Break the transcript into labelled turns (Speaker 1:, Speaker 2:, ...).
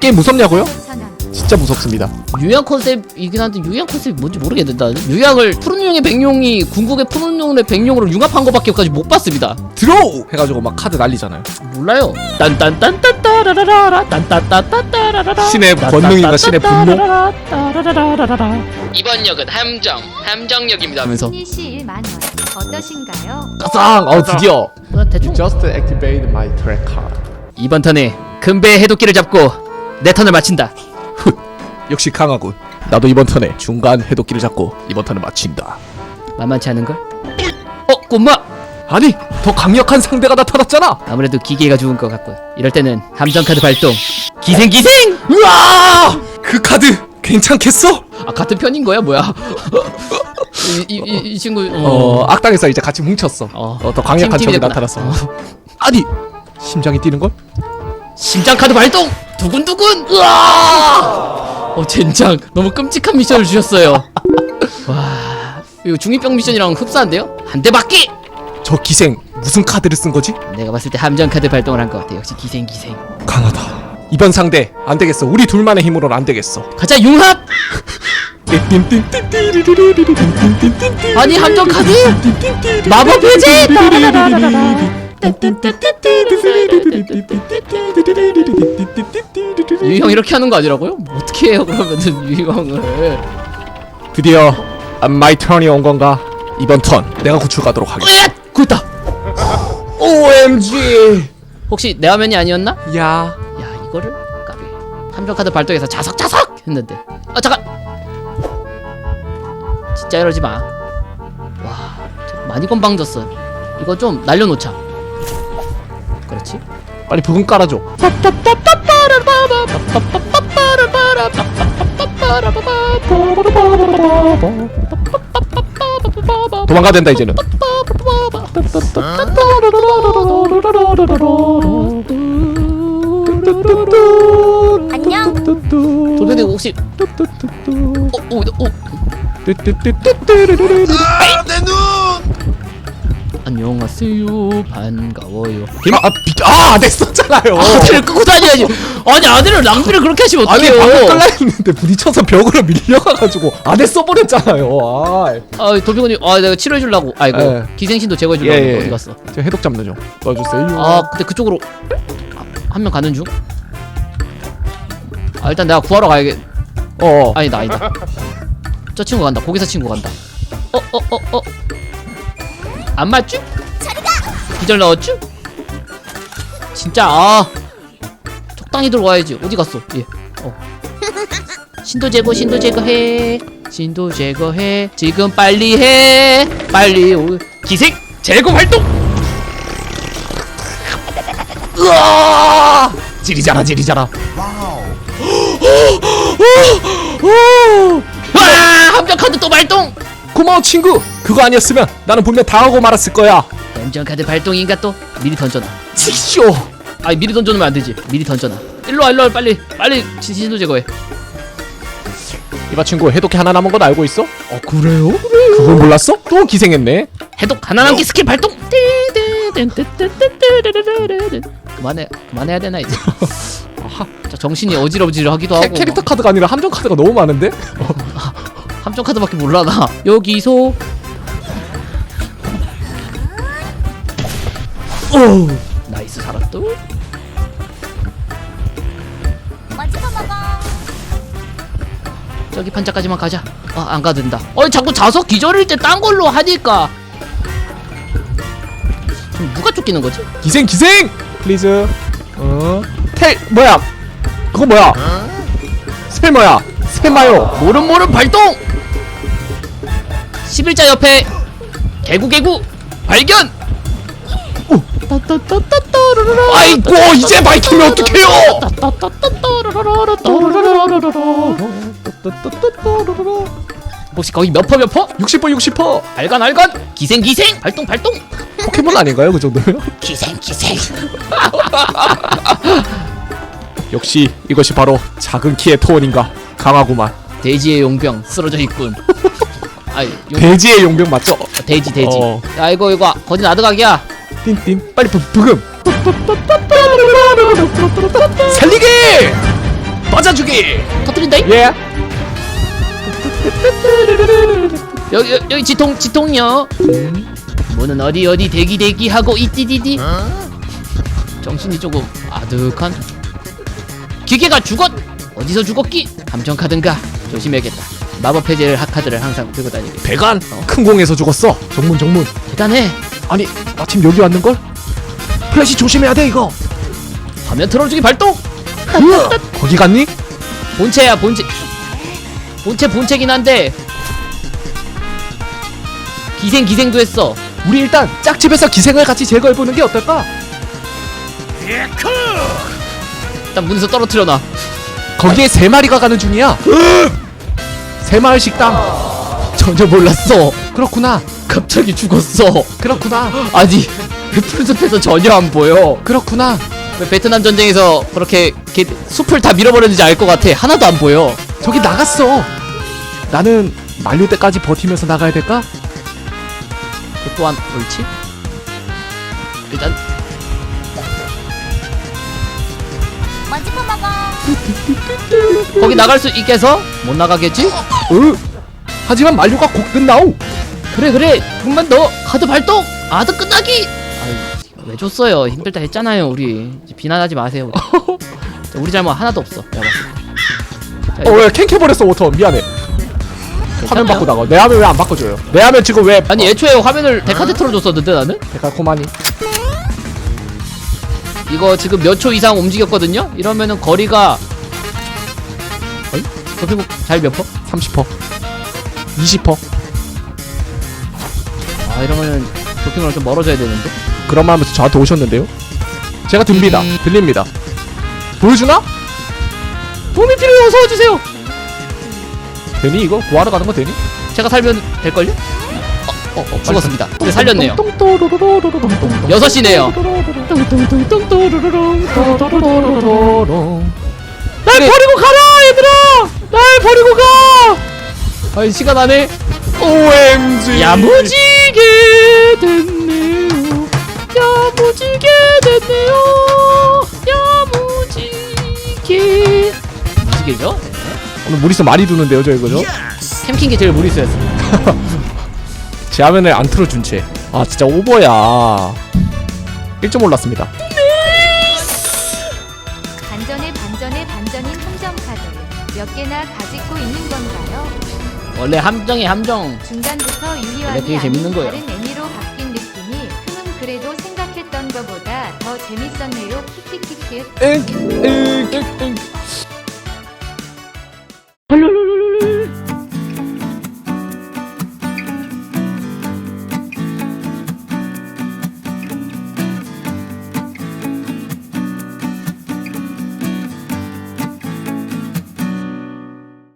Speaker 1: 게임 무섭냐고요? 진짜 무섭습니다.
Speaker 2: 유양 컨셉이긴 한데 유양 컨셉이 뭔지 모르겠는데 유양을 푸른용의 백룡이 궁극의 푸른용의 백룡으로 융합한 거밖에까지 못 봤습니다.
Speaker 1: 드로우 해가지고 막 카드 날리잖아요.
Speaker 2: 몰라요. 딴딴딴따따라라라 딴따따따따라라
Speaker 1: 신의 권능인가 신의 분노.
Speaker 2: 이번 역은 함정 함정역입니다. 하면서
Speaker 3: 어떠신가요?
Speaker 1: 까상! 어 드디어.
Speaker 2: 대충
Speaker 1: Just activate my track card.
Speaker 2: 이번 턴에 금배 해독기를 잡고 내 턴을 마친다
Speaker 1: 역시 강하군. 나도 이번 턴에 중간 해독기를 잡고 이번 턴을 마친다.
Speaker 2: 만만치 않은 걸? 어 꼬마
Speaker 1: 아니 더 강력한 상대가 나타났잖아.
Speaker 2: 아무래도 기계가 죽은 것 같군 이럴 때는 함정 카드 발동 기생 기생
Speaker 1: 으아! 그 카드 괜찮겠어?
Speaker 2: 아 같은 편인 거야 뭐야 이, 이, 이, 이 친구
Speaker 1: 어, 악당에서 이제 같이 뭉쳤어.
Speaker 2: 어.
Speaker 1: 어, 더 강력한
Speaker 2: 팀, 팀이
Speaker 1: 적이. 나타났어. 아니 심장이 뛰는 걸?
Speaker 2: 심장 카드 발동 두근두근! 으아 어 젠장. 너무 끔찍한 미션을 주셨어요. 와 이거 중이병 미션이랑 흡사한데요? 한 대 맞기!
Speaker 1: 저 기생 무슨 카드를 쓴 거지?
Speaker 2: 내가 봤을 때 함정 카드 발동을 한 것 같아 역시 기생 기생.
Speaker 1: 강하다. 이번 상대 안 되겠어. 우리 둘만의 힘으로는 안 되겠어.
Speaker 2: 가자 융합! 아니 함정 카드 마법 해제 유형 이렇게 하는 거 아니라고요? 뭐 어떻게 해요 그러면은 유형을
Speaker 1: 드디어 마이 턴이 온 건가? 이번 턴 내가 구출 가도록 하겠어.
Speaker 2: 으악! 굴다
Speaker 1: OMG.
Speaker 2: 혹시 내 화면이 아니었나?
Speaker 1: 야.
Speaker 2: 야 이거를 까비 함정 카드 발동해서 자석 자석 했는데 아 잠깐 진짜 이러지 마와 많이 건방졌어 이거 좀 날려놓자 그렇지
Speaker 1: 빨리 부금 깔아줘. 도망가야 된다 이제는.
Speaker 3: 안녕.
Speaker 2: 돌변이 혹시 어, 어, 어. 안녕하세요 반가워요
Speaker 1: 아, 비, 아, 안 했었잖아요.
Speaker 2: 아들을 끄고 다녀야지 아니 아들을 낭비를 그렇게 하시면
Speaker 1: 아니 방금
Speaker 2: 어떡해요
Speaker 1: 깔라 했는데 부딪혀서 벽으로 밀려가가지고 안 했어버렸잖아요. 아,
Speaker 2: 아 돌변이 아 내가 치료해 주려고 아이고
Speaker 1: 예.
Speaker 2: 기생신도 제거해 주려고
Speaker 1: 예, 예.
Speaker 2: 어디 갔어
Speaker 1: 저 해독 잡는 중. 도와주세요.
Speaker 2: 아 근데 그쪽으로 한 명 가는 중? 아 일단 내가 구하러 가야겠
Speaker 1: 어, 어.
Speaker 2: 아니다 아니다 저 친구 간다 고기사 친구 간다 어어 어어 안 맞쥬? 기절 넣었쥬? 진짜 아. 적당히 들어와야지. 어디 갔어? 얘 어. 신도 제거 신도 제거해. 신도 제거해. 지금 빨리 해. 빨리. 오 기생 제거 활동!
Speaker 1: 으아! 지리자라 지리자라.
Speaker 2: 와 함정 카드 또 발동
Speaker 1: 고마워 친구. 그거 아니었으면 나는 분명 당하고 말았을 거야.
Speaker 2: 함정 카드 발동인가 또 미리 던져놔
Speaker 1: 칙쇼.
Speaker 2: 아니 미리 던져놓으면 안 되지 미리 던져놔 일로 와 일로 와 빨리 빨리 신- 신도 제거해
Speaker 1: 이봐 친구 해독기 하나 남은 건 알고 있어? 어 그래요? 그걸 몰랐어? 또 기생했네.
Speaker 2: 해독 하나 남기 스킬 발동 그만해 그만해야 되나 이제 자 정신이 어지러지하기도 하고
Speaker 1: 캐, 캐릭터 카드가 아니라 함정 카드가 너무 많은데?
Speaker 2: 막 함정 카드밖에 몰라 나 여기서 오 나이스
Speaker 3: 맛있어 먹어.
Speaker 2: 저기 판자까지만 가자. 아, 안 가든다. 어, 자꾸 자석 기절일 때 딴 걸로 하니까. 그럼 누가 쫓기는 거지?
Speaker 1: 기생 기생. 플리즈. 어. 텔 뭐야? 그거 뭐야? 셀마야. 셀마요.
Speaker 2: 모름 모름 발동! 11자 옆에 개구 개구 발견!
Speaker 1: 아이고 이제 밝히면 어떡해요?
Speaker 2: 혹시 거기 몇 퍼 몇 퍼?
Speaker 1: 60퍼 60퍼.
Speaker 2: 알간 알간 기생 기생 발동 발동.
Speaker 1: 포켓몬 아닌가요 그 정도면?
Speaker 2: 기생 기생.
Speaker 1: 역시 이것이 바로 작은 키의 토원인가. 강하구만.
Speaker 2: 돼지의 용병 쓰러져 있군 아이 용,
Speaker 1: 돼지의 용병 맞죠?
Speaker 2: 돼지 돼지.
Speaker 1: 어.
Speaker 2: 야 이거 이거 거진 아드각이야.
Speaker 1: 띵띵 빨리 부, 부금. 살리기! 맞아주기!
Speaker 2: 터뜨린다잉?
Speaker 1: 예.
Speaker 2: 여기 여기, 여기 지통 지통요. 문은 어디 어디 대기 대기 하고 이띠디디. 정신이 조금 아득한. 기계가 죽었 어디서 죽었기? 함정 카든가. 조심해야겠다 마법 해제 카드를 항상 들고 다니게
Speaker 1: 배관 큰 공에서 죽었어. 정문 정문.
Speaker 2: 대단해.
Speaker 1: 아니 마침 여기 왔는 걸? 플래시 조심해야 돼 이거.
Speaker 2: 화면 틀어주기 발동!
Speaker 1: 거기 갔니?
Speaker 2: 본체야 본체. 본체 본체긴 한데 기생 기생도 했어.
Speaker 1: 우리 일단 짝집에서 기생을 같이 제거해 보는 게 어떨까?
Speaker 2: 일단 문에서 떨어뜨려놔.
Speaker 1: 거기에 세 마리가 가는 중이야 세 마을 식당.
Speaker 2: 전혀 몰랐어.
Speaker 1: 그렇구나.
Speaker 2: 갑자기 죽었어.
Speaker 1: 그렇구나.
Speaker 2: 아니 그 풀숲에서 전혀 안 보여.
Speaker 1: 그렇구나.
Speaker 2: 왜 베트남 전쟁에서 그렇게 개- 숲을 다 밀어버렸는지 알 것 같아. 하나도 안 보여.
Speaker 1: 저기 나갔어. 나는 만료 때까지 버티면서 나가야 될까?
Speaker 2: 그 또한 옳지? 일단.
Speaker 3: 먼지터 먹어.
Speaker 2: 거기 나갈 수 있겠어? 못 나가겠지?
Speaker 1: 으 하지만 만료가 곧 끝나오.
Speaker 2: 그래 그래. 조금만 더 카드 발동. 아드 끝나기. 아이 왜 줬어요? 힘들다 했잖아요 우리. 이제 비난하지 마세요. 우리, 자, 우리 잘못 하나도 없어. 내가 봤을 때. 자,
Speaker 1: 어 왜 캔캐버렸어 워터 미안해. 화면
Speaker 2: 괜찮아요?
Speaker 1: 바꾸다가. 내 화면 왜 안 바꿔줘요? 내 화면 지금 왜
Speaker 2: 아니 애초에 화면을 데카드 틀어줬었는데 나는?
Speaker 1: 데칼코마니
Speaker 2: 이거 지금 몇 초 이상 움직였거든요 이러면은 거리가 어이? 도핑국 잘몇 퍼?
Speaker 1: 30퍼 20퍼
Speaker 2: 아 이러면은 도핑을 좀 멀어져야 되는데
Speaker 1: 그런 말 하면서 저한테 오셨는데요 제가 듭니다 들립니다 보여주나?
Speaker 2: 도움이 필요해 어서 와주세요
Speaker 1: 되니 이거? 구하러 가는 거 되니?
Speaker 2: 제가 살면 될걸요? 어, 어, 어 죽었습니다. 근데 살렸네요. 여섯 시네요. 날 버리고 가라 얘들아! 날 버리고 가! 아이 시간 안에
Speaker 1: OMG
Speaker 2: 야무지게 됐네요. 야무지게 됐네요. 야무지게. 무지개죠?
Speaker 1: 오늘 무리수 많이 두는데요 저희 그죠?
Speaker 2: 캠킹기 제일 무리수였어
Speaker 1: 제 화면을 안 틀어준 채 아 진짜 오버야 1점 올랐습니다
Speaker 3: 반전의 반전의 반전인 함정 카드. 몇 개나 가지고 있는 건가요?
Speaker 2: 원래 함정이 함정
Speaker 3: 중간부터
Speaker 2: 원래
Speaker 3: 유희왕이
Speaker 2: 되게 재밌는
Speaker 3: 아닌
Speaker 2: 거예요.
Speaker 3: 다른 애니로 바뀐 느낌이 흠은 그래도 생각했던 것보다 더 재밌었네요. 키키키키.
Speaker 1: 응, 응,